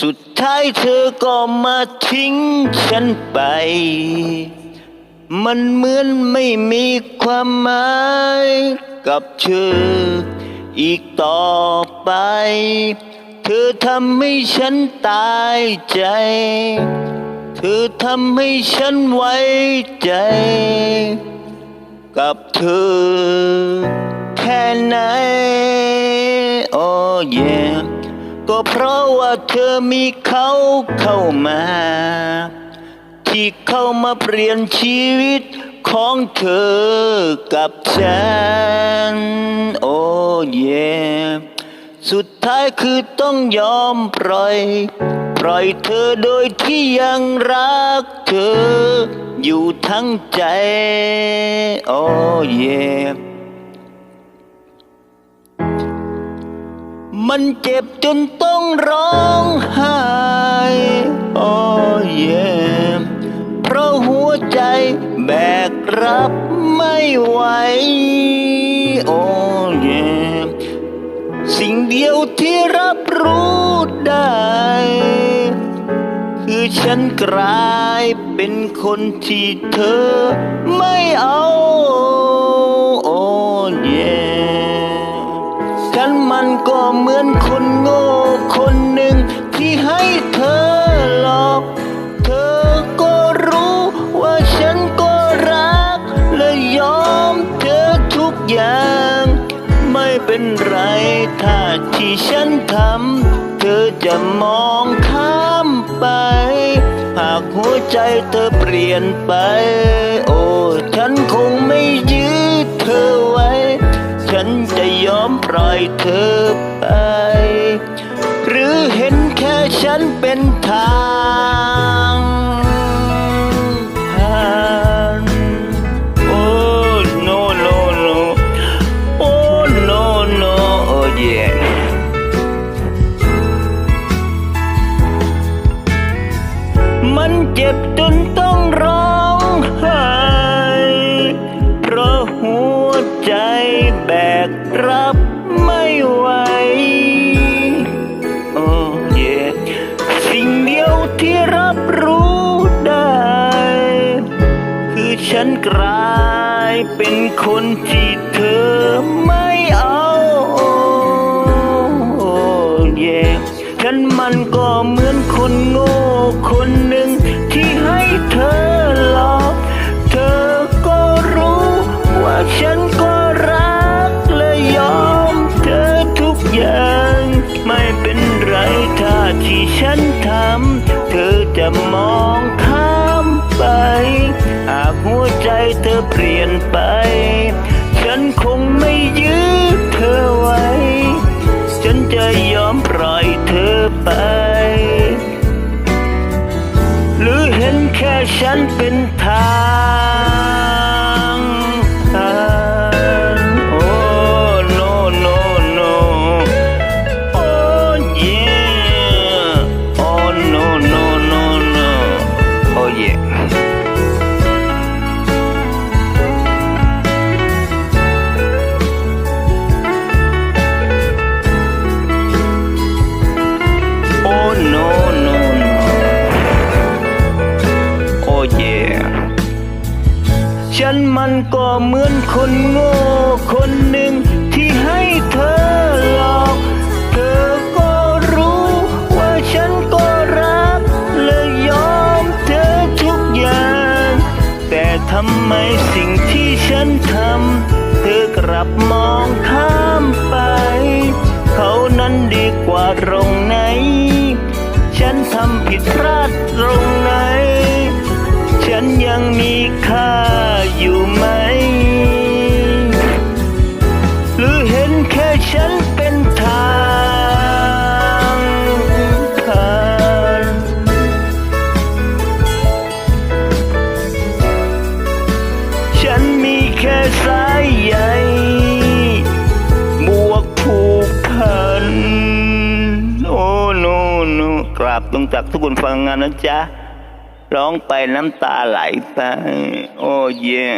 สุดท้ายเธอก็มาทิ้งฉันไป มันเหมือนไม่มีความหมายกับเธอ อีกต่อไป เธอทำให้ฉันตายใจ เธอทำให้ฉันไว้ใจ กับเธอแค่ไหนโอ้เย่ ก็เพราะว่าเธอมีเขาเข้ามา ที่เข้ามาเปลี่ยนชีวิตของเธอกับฉัน โอ้เย่สุดท้ายคือต้องยอมปล่อย ปล่อยเธอโดยที่ยังรักเธออยู่ทั้งใจ โอ้เย่ มันเจ็บจนต้องร้องไห้โอ้เย่เพราะหัวใจแบกรับไม่ไหวโอ้เย่สิ่งเดียวที่รับรู้ได้ คือฉันกลายเป็นคนที่เธอไม่เอา ก็เหมือนคนโง่คนหนึ่งที่ให้เธอหลอก เธอก็รู้ว่าฉันก็รัก และยอมเธอทุกอย่าง ไม่เป็นไรถ้าที่ฉันทำเธอจะมองข้ามไป หากหัวใจเธอเปลี่ยนไป โอ้ ฉันคงไม่ย ปล่อยเธอไป หรือเห็นแค่ฉันเป็นทาง นกลายเป็นคนที่เธอไม่เอาอ้เย่ฉันมันก็เหมือนคนโง่คนหนึ่งที่ให้เธอหลอกเธอก็รู้ว่าฉันก็รักและยอมเธอทุกอย่าง ไม่เป็นไรถ้าที่ฉันทำเธอจะมองข้า เธอเปลี่ยนไป ฉันคงไม่ยืดเธอไว้ ฉันจะยอมปล่อยเธอไป หรือเห็นแค่ฉันเป็นทาง ก็เหมือนคนโง่คนหนึ่งที่ให้เธอหลอก เธอก็รู้ว่าฉันก็รัก และยอมเธอทุกอย่าง แต่ทำไมสิ่งที่ฉันทำ เธอกลับมองข้ามไป ราบตรงจากทุกคนฟังงานนะจ๊ะ ร้องไปน้ำตาไหลไป โอ้เย่